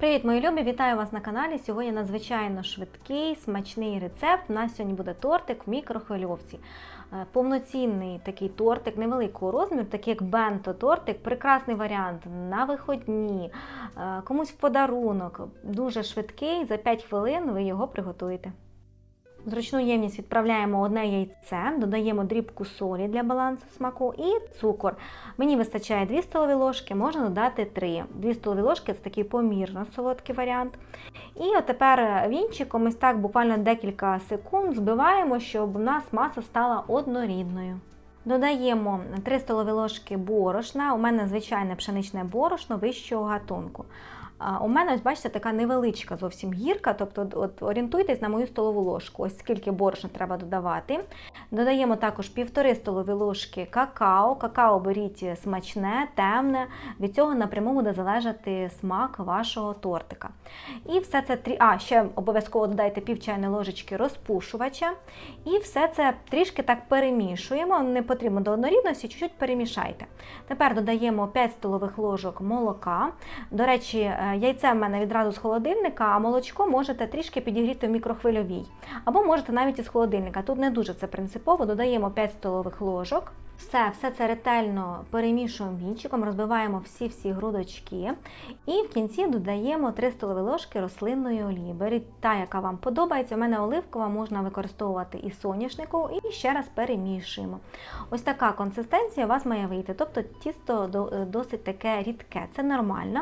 Привіт, мої любі! Вітаю вас на каналі. Сьогодні надзвичайно швидкий, смачний рецепт. У нас сьогодні буде тортик в мікрохвильовці. Е, Повноцінний такий тортик невеликого розміру, такий як бенто-тортик, прекрасний варіант на виходні, е, комусь в подарунок. Дуже швидкий, за 5 хвилин ви його приготуєте. Зручну ємність відправляємо одне яйце, додаємо дрібку солі для балансу смаку і цукор. Мені вистачає 2 столові ложки, можна додати 3. 2 столові ложки це такий помірно солодкий варіант. І от тепер вінчиком ось так буквально декілька секунд збиваємо, щоб у нас маса стала однорідною. Додаємо 3 столові ложки борошна. У мене звичайне пшеничне борошно вищого гатунку. У мене, ось бачите, така невеличка зовсім гірка, тобто от, орієнтуйтесь на мою столову ложку, ось скільки борошна треба додавати. Додаємо також півтори столові ложки какао. Какао беріть смачне, темне, від цього напряму буде залежати смак вашого тортика. І все це трі... А, ще обов'язково додайте пів чайної ложечки розпушувача. І все це трішки так перемішуємо. Не потрібно до однорідності, чуть-чуть перемішайте. Тепер додаємо 5 столових ложок молока. До речі, е, яйце в мене відразу з холодильника, а молочко можете трішки підігріти в мікрохвильовій. Або можете навіть із холодильника. Тут не дуже це принципово. Додаємо 5 столових ложок. Все, все це ретельно перемішуємо вінчиком, розбиваємо всі-всі грудочки. І в кінці додаємо 3 столові ложки рослинної олії. Беріть та, яка вам подобається. У мене оливкова можна використовувати і соняшнику, і ще раз перемішуємо. Ось така консистенція у вас має вийти. Тобто тісто досить таке рідке, це нормально.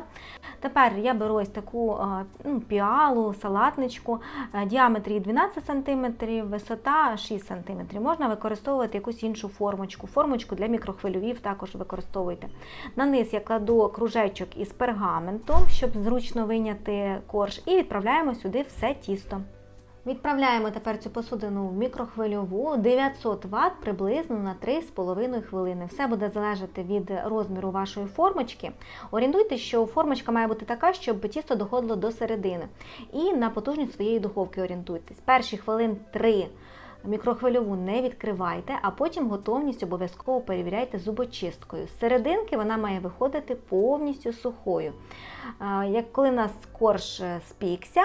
Тепер я беру ось таку е, ну, піалу, салатничку, е, діаметр її 12 см, висота 6 см. Можна використовувати якусь іншу формочку. Формочку для мікрохвильовів також використовуйте. На низ я кладу кружечок із пергаменту, щоб зручно вийняти корж, і відправляємо сюди все тісто. Відправляємо тепер цю посудину в мікрохвильову 900 Вт приблизно на 3,5 хвилини. Все буде залежати від розміру вашої формочки. Орієнтуйтесь, що формочка має бути така, щоб тісто доходило до середини. І на потужність своєї духовки орієнтуйтесь. Перші хвилин 3 мікрохвильову не відкривайте, а потім готовність обов'язково перевіряйте зубочисткою. З серединки вона має виходити повністю сухою. Як коли у нас корж е, спікся,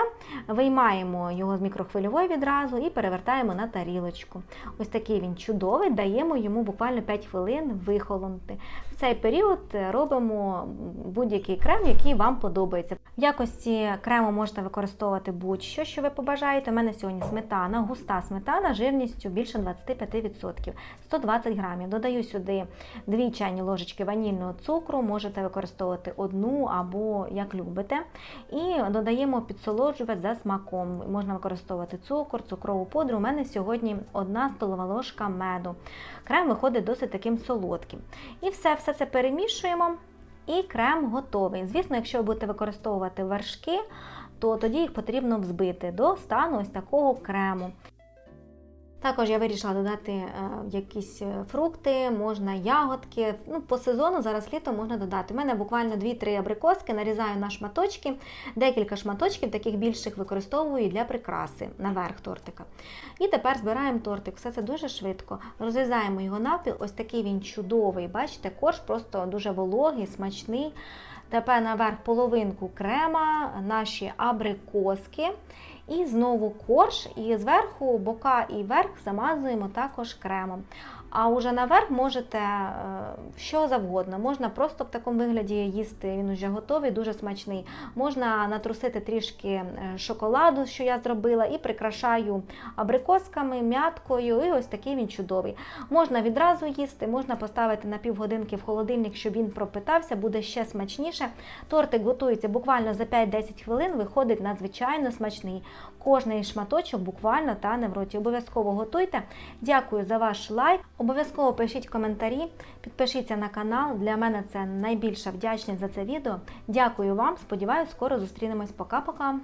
виймаємо його з мікрохвильової відразу і перевертаємо на тарілочку. Ось такий він чудовий, даємо йому буквально 5 хвилин вихолонути. В цей період е, робимо будь-який крем, який вам подобається. В якості крему можете використовувати будь-що, що ви побажаєте. У мене сьогодні сметана, густа сметана жирністю більше 25%, 120 грамів. Додаю сюди 2 чайні ложечки ванільного цукру, можете використовувати одну або як любите. І додаємо підсолоджувач за смаком. Можна використовувати цукор, цукрову пудру. У мене сьогодні одна столова ложка меду. Крем виходить досить таким солодким. І все, все це перемішуємо. І крем готовий. Звісно, якщо ви будете використовувати вершки, то тоді їх потрібно взбити до стану ось такого крему. Також я вирішила додати е, якісь е, фрукти, можна ягодки. Ну, по сезону зараз літо можна додати. У мене буквально 2-3 абрикоски, нарізаю на шматочки, декілька шматочків, таких більших використовую для прикраси наверх тортика. І тепер збираємо тортик. Все це дуже швидко. Розрізаємо його навпіл. Ось такий він чудовий. Бачите, корж просто дуже вологий, смачний. Тепер наверх половинку крема, наші абрикоски. І знову корж, і зверху бока і верх замазуємо також кремом. А уже наверх можете е, що завгодно. Можна просто в такому вигляді їсти, він уже готовий, дуже смачний. Можна натрусити трішки е, шоколаду, що я зробила, і прикрашаю абрикосками, мяткою, і ось такий він чудовий. Можна відразу їсти, можна поставити на півгодинки в холодильник, щоб він пропитався, буде ще смачніше. Тортик готується буквально за 5-10 хвилин, виходить надзвичайно смачний. Кожний шматочок буквально тане в роті. Обов'язково готуйте. Дякую за ваш лайк. Обов'язково пишіть коментарі, підпишіться на канал. Для мене це найбільша вдячність за це відео. Дякую вам. Сподіваюсь, скоро зустрінемось. Пока-пока.